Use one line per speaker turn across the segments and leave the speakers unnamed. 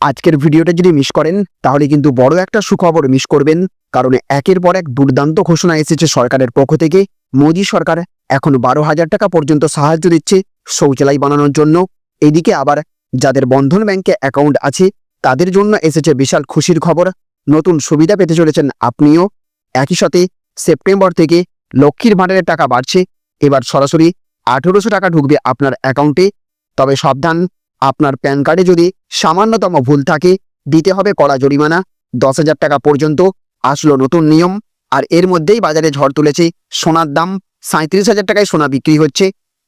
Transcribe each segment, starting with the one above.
আজকের ভিডিওটা যদি মিস করেন, তাহলে কিন্তু বড় একটা সুখবর মিস করবেন, কারণ একের পর এক দুর্দান্ত ঘোষণা এসেছে সরকারের পক্ষ থেকে। মোদী সরকার এখন বারো হাজার টাকা পর্যন্ত সাহায্য দিচ্ছে শৌচালয় বানানোর জন্য। এদিকে আবার যাদের বন্ধন ব্যাংকে অ্যাকাউন্ট আছে, তাদের জন্য এসেছে বিশাল খুশির খবর। নতুন সুবিধা পেতে চলেছেন আপনিও। একই সাথে সেপ্টেম্বর থেকে লক্ষ্মীর ভাণ্ডারের টাকা বাড়ছে। এবার সরাসরি আঠেরোশো টাকা ঢুকবে আপনার অ্যাকাউন্টে তবে সাবধান আপনার প্যান কার্ডে যদি সামান্যতম ভুল থাকে, দিতে হবে কড়া জরিমানা। দশ হাজার টাকা পর্যন্ত আসলো নতুন নিয়ম, আর এর মধ্যেই বাজারে ঝড় তুলেছে সোনার দাম। সাঁত্রিশ হাজার টাকায় সোনা বিক্রি হচ্ছে।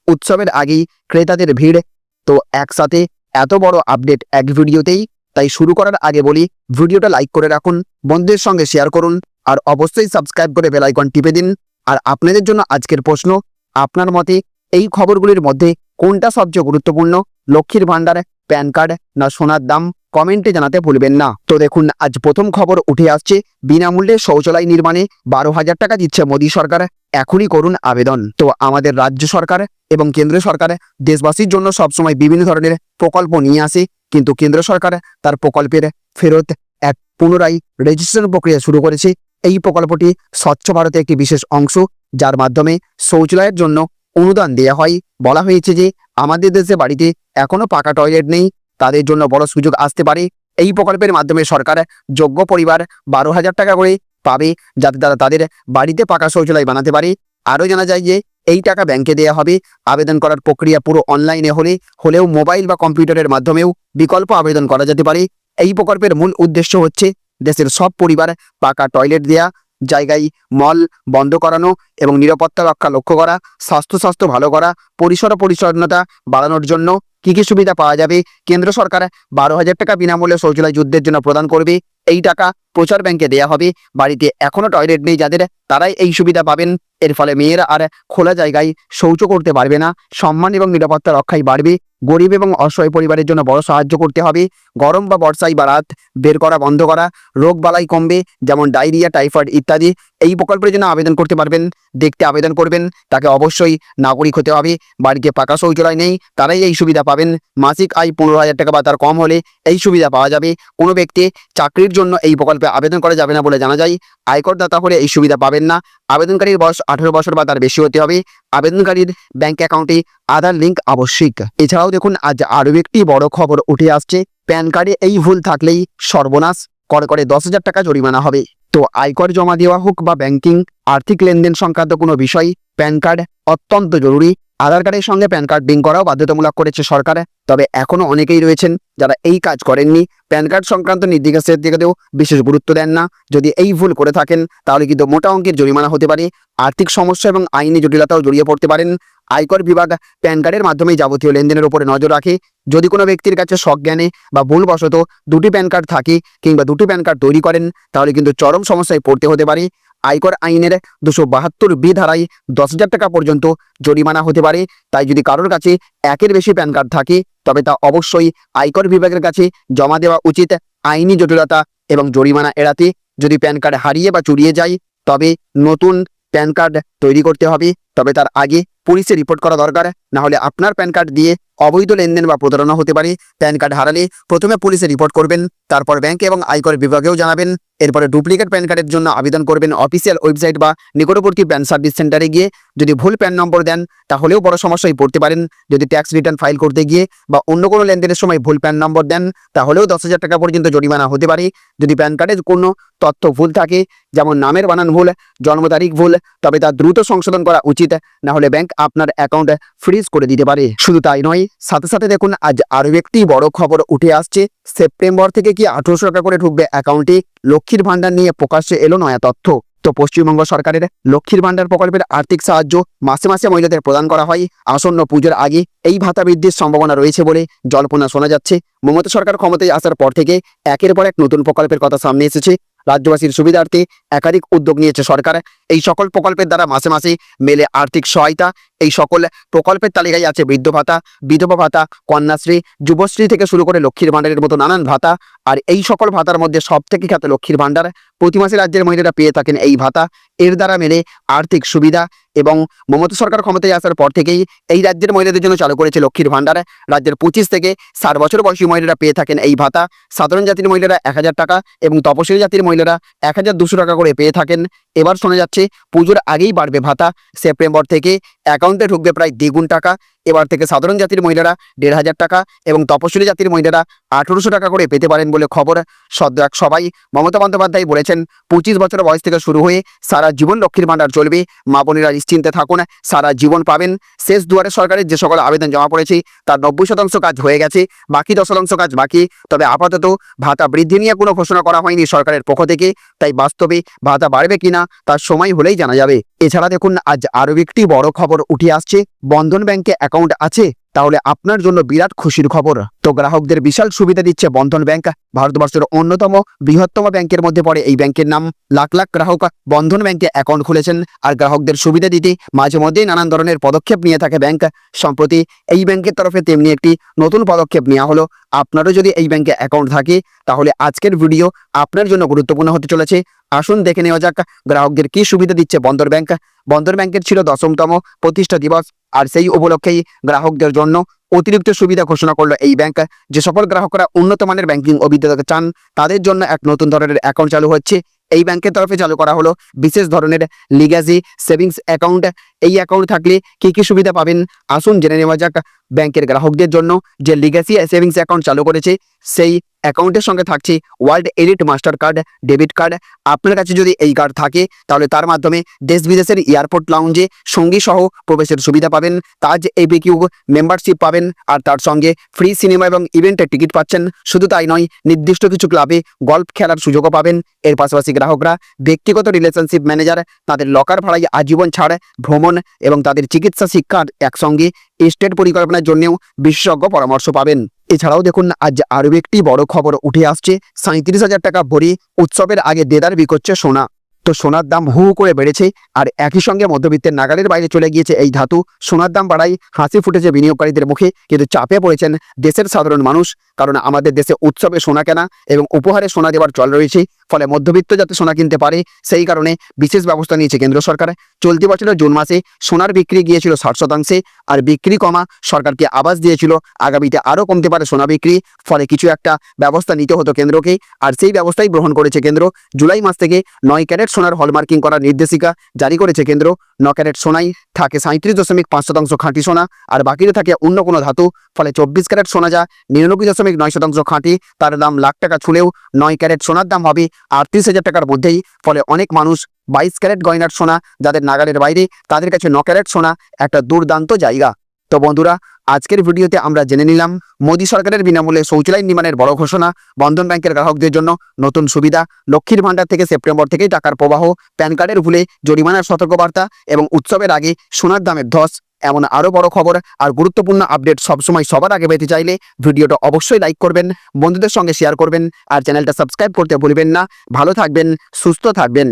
উৎসবের আগেই ক্রেতাদের ভিড়। তো একসাথে এত বড় আপডেট এক ভিডিওতেই। তাই শুরু করার আগে বলি, ভিডিওটা লাইক করে রাখুন, বন্ধুদের সঙ্গে শেয়ার করুন, আর অবশ্যই সাবস্ক্রাইব করে বেল আইকন টিপে দিন। আর আপনাদের জন্য আজকের প্রশ্ন, আপনার মতে এই খবরগুলির মধ্যে কোনটা সবচেয়ে গুরুত্বপূর্ণ? লক্ষ্মীর ভাণ্ডার, প্যান কার্ড না সোনার দাম? কমেন্টে জানাতে ভুলবেন না। তো দেখুন, আজ প্রথম খবর উঠে আসছে। বিনামূল্যে শৌচালয় নির্মাণে বারো হাজার টাকা দিচ্ছে মোদী সরকার। এখনই করুন আবেদন। তো আমাদের রাজ্য সরকার এবং কেন্দ্র সরকার দেশবাসীর জন্য সবসময় বিভিন্ন ধরনের প্রকল্প নিয়ে আসে। কিন্তু কেন্দ্র সরকার তার প্রকল্পের ফেরত এক পুনরায় রেজিস্ট্রেশন প্রক্রিয়া শুরু করেছে। এই প্রকল্পটি স্বচ্ছ ভারতে একটি বিশেষ অংশ। যার মাধ্যমে শৌচালয়ের জন্য অনুদান দেওয়া হয়। বলা হয়েছে যে, আমাদের দেশে বাড়িতে এখনও পাকা টয়লেট নেই। তাদের জন্য বড় সুযোগ আসতে পারে। এই প্রকল্পের মাধ্যমে সরকার যোগ্য পরিবার বারো হাজার টাকা করে পাবে, যাতে তারা তাদের বাড়িতে পাকা শৌচালয় বানাতে পারে। আরও জানা যায় যে, এই টাকা ব্যাংকে দেওয়া হবে। আবেদন করার প্রক্রিয়া পুরো অনলাইনে হলে, হলেও মোবাইল বা কম্পিউটারের মাধ্যমেও বিকল্প আবেদন করা যেতে পারে। এই প্রকল্পের মূল উদ্দেশ্য হচ্ছে, দেশের সব পরিবার পাকা টয়লেট দেয়া জায়গায় মল বন্ধ করানো এবং নিরাপত্তা রক্ষা লক্ষ্য করা, স্বাস্থ্য স্বাস্থ্য ভালো করা, পরিসর পরিচ্ছন্নতা বাড়ানোর জন্য কি কি সুবিধা পাওয়া যাবে? কেন্দ্র সরকার বারো হাজার টাকা বিনামূল্যে শৌচালয় যুদ্ধের জন্য প্রদান করবে। এই টাকা প্রচার ব্যাংকে দেয়া হবে। বাড়িতে এখনও টয়লেট নেই যাদের, তারাই এই সুবিধা পাবেন। এর ফলে মেয়েরা আর খোলা জায়গায় শৌচ করতে পারবে না। সম্মান এবং নিরাপত্তা রক্ষাই বাড়বে। গরিব এবং অসহায় পরিবারের জন্য বড় সাহায্য করতে হবে। গরম বা বর্ষায় বা রাত বের করা, বন্ধ করা, রোগ বালাই কমবে, যেমন ডায়রিয়া, টাইফয়েড ইত্যাদি। এই প্রকল্পের জন্য আবেদন করতে পারবেন, দেখতে আবেদন করবেন, তাকে অবশ্যই নাগরিক হতে হবে। বাড়িতে পাকা শৌচালয় নেই, তারাই এই সুবিধা পাবেন। মাসিক আয় পনেরো হাজার টাকা বা তার কম হলে এই সুবিধা পাওয়া যাবে। কোনো ব্যক্তি চাকরির জন্য এই প্রকল্পে আবেদন করা যাবে না বলে জানা যায়। আয়করদাতা হলে এই সুবিধা পাবেন না। আবেদনকারীর বয়স আঠেরো বছর বা তার বেশি হতে হবে। আবেদনকারীর ব্যাংক অ্যাকাউন্টে আধার লিঙ্ক আবশ্যিক। এছাড়াও দেখুন, আজ আরও একটি বড় খবর উঠে আসছে। প্যান কার্ডে এই ভুল থাকলেই সর্বনাশ। করে করে দশ হাজার টাকা জরিমানা হবে। তো আয়কর জমা দেওয়া হোক বা ব্যাংকিং, আর্থিক লেনদেন সংক্রান্ত কোনো বিষয়, প্যান কার্ড অত্যন্ত জরুরি। আধার কার্ডের সঙ্গে প্যান কার্ড লিঙ্ক করাও বাধ্যতামূলক করেছে সরকার। তবে এখনও অনেকেই রয়েছেন যারা এই কাজ করেননি। প্যান কার্ড সংক্রান্ত নির্দেশের দিকেও বিশেষ গুরুত্ব দেন না। যদি এই ভুল করে থাকেন, তাহলে কিন্তু মোটা অঙ্কের জরিমানা হতে পারে। আর্থিক সমস্যা এবং আইনি জটিলতাও জড়িয়ে পড়তে পারেন। আয়কর বিভাগ প্যান কার্ডের মাধ্যমেই যাবতীয় লেনদেনের উপরে নজর রাখে। যদি কোনো ব্যক্তির কাছে সজ্ঞানে বা ভুলবশত দুটি প্যান কার্ড থাকে কিংবা দুটি প্যান কার্ড তৈরি করেন, তাহলে কিন্তু চরম সমস্যায় পড়তে হতে পারে। আয়কর আইনের দুশো বাহাত্তর বি ধারায় দশ হাজার টাকা পর্যন্ত জরিমানা হতে পারে। তাই যদি কারোর কাছে একের বেশি প্যান কার্ড থাকে, তবে তা অবশ্যই আয়কর বিভাগের কাছে জমা দেওয়া উচিত আইনি জটিলতা এবং জরিমানা এড়াতে। যদি প্যান কার্ড হারিয়ে বা চুরিয়ে যায়, তবে নতুন প্যান কার্ড তৈরি করতে হবে। তবে তার আগে পুলিশে রিপোর্ট করা দরকার। না হলে আপনার প্যান কার্ড দিয়ে অবৈধ লেনদেন বা প্রতারণা হতে পারে। প্যান কার্ড হারালে প্রথমে পুলিশে রিপোর্ট করবেন, তারপর ব্যাংক এবং আয়কর বিভাগেও জানাবেন। এরপরে ডুপ্লিকেট প্যান কার্ডের জন্য আবেদন করবেন অফিসিয়াল ওয়েবসাইট বা নিকটবর্তী প্যান সার্ভিস সেন্টারে গিয়ে। যদি ভুল প্যান নম্বর দেন, তাহলেও বড় সমস্যায় পড়তে পারেন। যদি ট্যাক্স রিটার্ন ফাইল করতে গিয়ে বা অন্য কোনো লেনদেনের সময় ভুল প্যান নম্বর দেন, তাহলেও দশ হাজার টাকা পর্যন্ত জরিমানা হতে পারে। যদি প্যান কার্ডের কোনো তথ্য ভুল থাকে, যেমন নামের বানান ভুল, জন্ম তারিখ ভুল, তবে তা দ্রুত সংশোধন করা উচিত। না হলে ব্যাংক আপনার অ্যাকাউন্ট ফ্রিজ করে দিতে পারে। শুধু তাই নয়, সাথে সাথে দেখুন, আজ আরও একটি বড় খবর উঠে আসছে। সেপ্টেম্বর থেকে কি আঠারোশো টাকা করে ঢুকবে অ্যাকাউন্টে লক্ষ্মীর ভাণ্ডার নিয়ে প্রকাশ্যে এলো নয়া তথ্য। তো পশ্চিমবঙ্গ সরকারের লক্ষ্মীর ভাণ্ডার প্রকল্পের আর্থিক সাহায্য মাসে মাসে মহিলাদের প্রদান করা হয়। আসন্ন পুজোর আগে এই ভাতা বৃদ্ধির সম্ভাবনা রয়েছে বলে জল্পনা শোনা যাচ্ছে। মমতা সরকার ক্ষমতায় আসার পর থেকে একের পর এক নতুন প্রকল্পের কথা সামনে এসেছে। রাজ্যবাসীর সুবিধার্থে একাধিক উদ্যোগ নিয়েছে সরকার। এই সকল প্রকল্পের দ্বারা মাসে মাসে মেলে আর্থিক সহায়তা। এই সকল প্রকল্পের তালিকায় আছে বৃদ্ধ ভাতা, বিধবা ভাতা, কন্যাশ্রী, যুবশ্রী থেকে শুরু করে লক্ষ্মীর ভাণ্ডারের মতো নানান ভাতা। আর এই সকল ভাতার মধ্যে সব থেকে খ্যাত লক্ষ্মীর ভাণ্ডার। প্রতি মাসে রাজ্যের মহিলারা পেয়ে থাকেন এই ভাতা। এর দ্বারা মেলে আর্থিক সুবিধা এবং মমতা সরকার ক্ষমতায় আসার পর থেকেই এই রাজ্যের মহিলাদের জন্য চালু করেছে লক্ষ্মীর ভাণ্ডার। রাজ্যের পঁচিশ থেকে ষাট বছর বয়সী মহিলারা পেয়ে থাকেন এই ভাতা। সাধারণ জাতির মহিলারা এক হাজার টাকা এবং তপশিলি জাতির মহিলারা এক হাজার টাকা করে পেয়ে থাকেন। এবার শোনা যাচ্ছে পুজোর আগেই বাড়বে ভাতা। সেপ্টেম্বর থেকে অ্যাকাউন্টে ঢুকবে প্রায় দ্বিগুণ টাকা। এবার থেকে সাধারণ জাতির মহিলারা দেড় হাজার টাকা এবং তপশিলি জাতির মহিলারা আঠেরোশো টাকা করে পেতে পারেন বলে খবর সদ্য এক সবাই মমতা বন্দ্যোপাধ্যায় বলেছেন, পঁচিশ বছর বয়স থেকে শুরু হয়ে সারা জীবন লক্ষ্মীর ভাণ্ডার চলবে। মা বোনেরা নিশ্চিন্তে থাকুন, সারা জীবন পাবেন। শেষ দুয়ারে সরকারের যে সকল আবেদন জমা পড়েছে, তার নব্বই শতাংশ কাজ হয়ে গেছে, বাকি দশ শতাংশ কাজ বাকি। তবে আপাতত ভাতা বৃদ্ধি নিয়ে কোনো ঘোষণা করা হয়নি সরকারের পক্ষ থেকে, তাই বাস্তবে ভাতা বাড়বে কিনা তার সময় হলেই জানা যাবে। এছাড়া দেখুন, আজ আরও একটি বড় খবর উঠে আসছে। বন্ধন ব্যাংকে অ্যাকাউন্ট আছে, তাহলে আপনার জন্য বিরাট খুশির খবর। তো গ্রাহকদের বিশাল সুবিধা দিচ্ছে বন্ধন ব্যাংক, ভারতবর্ষের অন্যতম বৃহত্তম ব্যাংকের মধ্যে পড়ে এই ব্যাংকের নাম। লাখ লাখ গ্রাহক বন্ধন ব্যাংকে অ্যাকাউন্ট খুলেছেন, আর গ্রাহকদের সুবিধা দিতে মাঝে মধ্যেই নানান ধরনের পদক্ষেপ নিয়ে থাকে ব্যাংক। সম্প্রতি এই ব্যাংকের তরফে তেমনি একটি নতুন পদক্ষেপ নেওয়া হলো। আপনারও যদি এই ব্যাংকে অ্যাকাউন্ট থাকে, তাহলে আজকের ভিডিও আপনার জন্য গুরুত্বপূর্ণ হতে চলেছে। আসুন দেখে নেওয়া যাক গ্রাহকদের কি সুবিধা দিচ্ছে বন্দর ব্যাংক। বন্দর ব্যাংকের ছিল দশমতম প্রতিষ্ঠা দিবস। আর সেই উপলক্ষেই গ্রাহকদের জন্য অতিরিক্ত সুবিধা ঘোষণা করল এই ব্যাংক যে সকল গ্রাহকরা উন্নত মানের ব্যাংকিং অভিজ্ঞতা চান, তাদের জন্য এক নতুন ধরনের অ্যাকাউন্ট চালু হচ্ছে। এই ব্যাংকের তরফে চালু করা হলো বিশেষ ধরনের লিগাসি সেভিংস অ্যাকাউন্ট এই অ্যাকাউন্ট থাকলে কি কি সুবিধা পাবেন? আসুন জেনে নেওয়া যাক ব্যাংকের গ্রাহকদের জন্য যে লিগাসি সেভিংস অ্যাকাউন্ট চালু করেছে, সেই অ্যাকাউন্টের সঙ্গে থাকছে world elite Mastercard debit card আপনার কাছে যদি এই কার্ড থাকে, তাহলে তার মাধ্যমে দেশ বিদেশের এয়ারপোর্ট লাউঞ্জে সঙ্গী সহ প্রবেশের সুবিধা পাবেন। তাজ এবিকিউ মেম্বারশিপ পাবেন, আর তার সঙ্গে ফ্রি সিনেমা এবং ইভেন্টের টিকিট পাচ্ছেন। শুধু তাই নয়, নির্দিষ্ট কিছু ক্লাবে গল্ফ খেলার সুযোগও পাবেন। এর পাশাপাশি গ্রাহকরা ব্যক্তিগত রিলেশনশিপ ম্যানেজার তাদের লকার ভাড়ায় আজীবন ছাড়, ভ্রমণ এবং তাদের চিকিৎসা শিক্ষার একসঙ্গে স্টেট পরিকল্পনার জন্যও বিশেষজ্ঞ পরামর্শ পাবেন। এছাড়াও দেখুন, আজ আরও একটি বড় খবর উঠে আসছে। সাঁত্রিশ হাজার টাকা ভরি উৎসবের আগে দেদার বিকোচ্ছে সোনা। তো সোনার দাম হু করে বেড়েছে আর একই সঙ্গে মধ্যবিত্তের নাগালের বাইরে চলে গিয়েছে এই ধাতু। সোনার দাম বাড়াই হাসি ফুটেছে বিনিয়োগকারীদের মুখে, কিন্তু চাপে পড়েছেন দেশের সাধারণ মানুষ। কারণ আমাদের দেশে উৎসবে সোনা কেনা এবং উপহারে সোনা দেওয়ার চল রয়েছে, ফলে মধ্যবিত্ত যাতে সোনা কিনতে পারে, সেই কারণে বিশেষ ব্যবস্থা নিয়েছে কেন্দ্র সরকার। চলতি বছরের জুন মাসে সোনার বিক্রি গিয়েছিল ষাট শতাংশে, আর বিক্রি কমা সরকারকে আবাস দিয়েছিল, আগামীতে আরও কমতে পারে সোনা বিক্রি, ফলে কিছু একটা ব্যবস্থা নিতে হতো কেন্দ্রকে, আর সেই ব্যবস্থাই গ্রহণ করেছে কেন্দ্র। জুলাই মাস থেকে নয় ক্যারেট সোনার হলমার্কিং করার নির্দেশিকা জারি করেছে কেন্দ্র। ন ক্যারেট সোনাই থাকে সাঁত্রিশ দশমিক পাঁচ শতাংশ খাঁটি সোনা, আর বাকিতে থাকে অন্য কোনো ধাতু, ফলে চব্বিশ ক্যারেট সোনা যা নিরানব্বই দশমিক নয় শতাংশ খাঁটি, তার দাম লাখ টাকা ছুলেও নয় ক্যারেট সোনার দাম হবে আটত্রিশ হাজার টাকার মধ্যেই, ফলে অনেক মানুষ বাইশ ক্যারেট গয়নার সোনা যাদের নাগালের বাইরে, তাদের কাছে ন ক্যারেট সোনা একটা দুর্দান্ত জায়গা। তো বন্ধুরা, আজকের ভিডিওতে আমরা জেনে নিলাম, মোদী সরকারের বিনামূল্যে শৌচালয় নির্মাণের বড় ঘোষণা, বন্ধন ব্যাংকের গ্রাহকদের জন্য নতুন সুবিধা, লক্ষ্মীর ভাণ্ডার থেকে সেপ্টেম্বর থেকেই টাকার প্রবাহ, প্যান কার্ডের ভুলে জরিমানার সতর্কবার্তা এবং উৎসবের আগে সোনার দামের ধস এমন আরও বড় খবর আর গুরুত্বপূর্ণ আপডেট সবসময় সবার আগে পেতে চাইলে ভিডিওটা অবশ্যই লাইক করবেন, বন্ধুদের সঙ্গে শেয়ার করবেন আর চ্যানেলটা সাবস্ক্রাইব করতে ভুলবেন না। ভালো থাকবেন, সুস্থ থাকবেন।